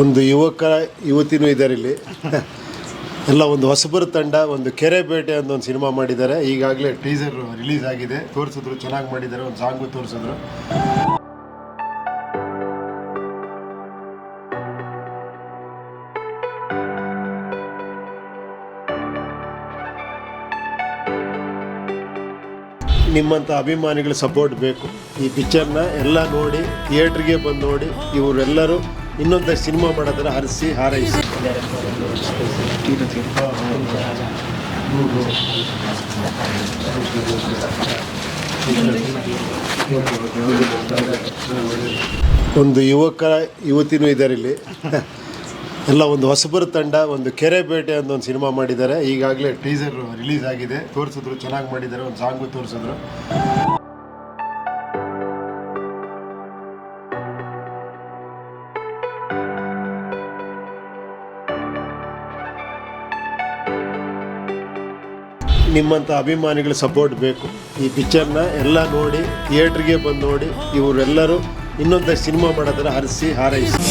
ಒಂದು ಯುವಕ, ಯುವತಿನೂ ಇದ್ದಾರೆ ಇಲ್ಲಿ. ಎಲ್ಲ ಒಂದು ಹೊಸಬರ ತಂಡ, ಒಂದು ಕೆರೆ ಬೇಟೆ ಅಂತ ಒಂದು ಸಿನಿಮಾ ಮಾಡಿದ್ದಾರೆ. ಈಗಾಗಲೇ ಟೀಸರ್ ರಿಲೀಸ್ ಆಗಿದೆ. ತೋರಿಸಿದ್ರು, ಚೆನ್ನಾಗಿ ಮಾಡಿದ್ದಾರೆ. ಒಂದು ಸಾಂಗು ತೋರಿಸಿದ್ರು. ನಿಮ್ಮಂಥ ಅಭಿಮಾನಿಗಳ ಸಪೋರ್ಟ್ ಬೇಕು. ಈ ಪಿಕ್ಚರ್ನ ಎಲ್ಲ ನೋಡಿ ಥಿಯೇಟ್ರಿಗೆ ಬಂದು ನೋಡಿ, ಇವರೆಲ್ಲರೂ ಇನ್ನೊಂದು ಸಿನಿಮಾ ಮಾಡೋದರ ಹರಿಸಿ ಹಾರೈಸಿ. ಒಂದು ಯುವಕ, ಯುವತಿನೂ ಇದ್ದಾರೆ ಇಲ್ಲಿ. ಎಲ್ಲ ಒಂದು ಹೊಸಬರ ತಂಡ, ಒಂದು ಕೆರೆಬೇಟೆ ಅಂತ ಒಂದು ಸಿನಿಮಾ ಮಾಡಿದ್ದಾರೆ. ಈಗಾಗಲೇ ಟೀಸರ್ ರಿಲೀಸ್ ಆಗಿದೆ. ತೋರಿಸಿದ್ರು, ಚೆನ್ನಾಗಿ ಮಾಡಿದ್ದಾರೆ, ಒಂದು ಸಾಂಗು ತೋರಿಸಿದ್ರು. ನಿಮ್ಮಂಥ ಅಭಿಮಾನಿಗಳ ಸಪೋರ್ಟ್ ಬೇಕು. ಈ ಪಿಕ್ಚರ್ನ ಎಲ್ಲ ನೋಡಿ ಥಿಯೇಟ್ರಿಗೆ ಬಂದು ನೋಡಿ, ಇವರೆಲ್ಲರೂ ಇನ್ನೊಂದಷ್ಟು ಸಿನಿಮಾ ಮಾಡೋದರ ಹರಿಸಿ, ಹಾರೈಸಿ.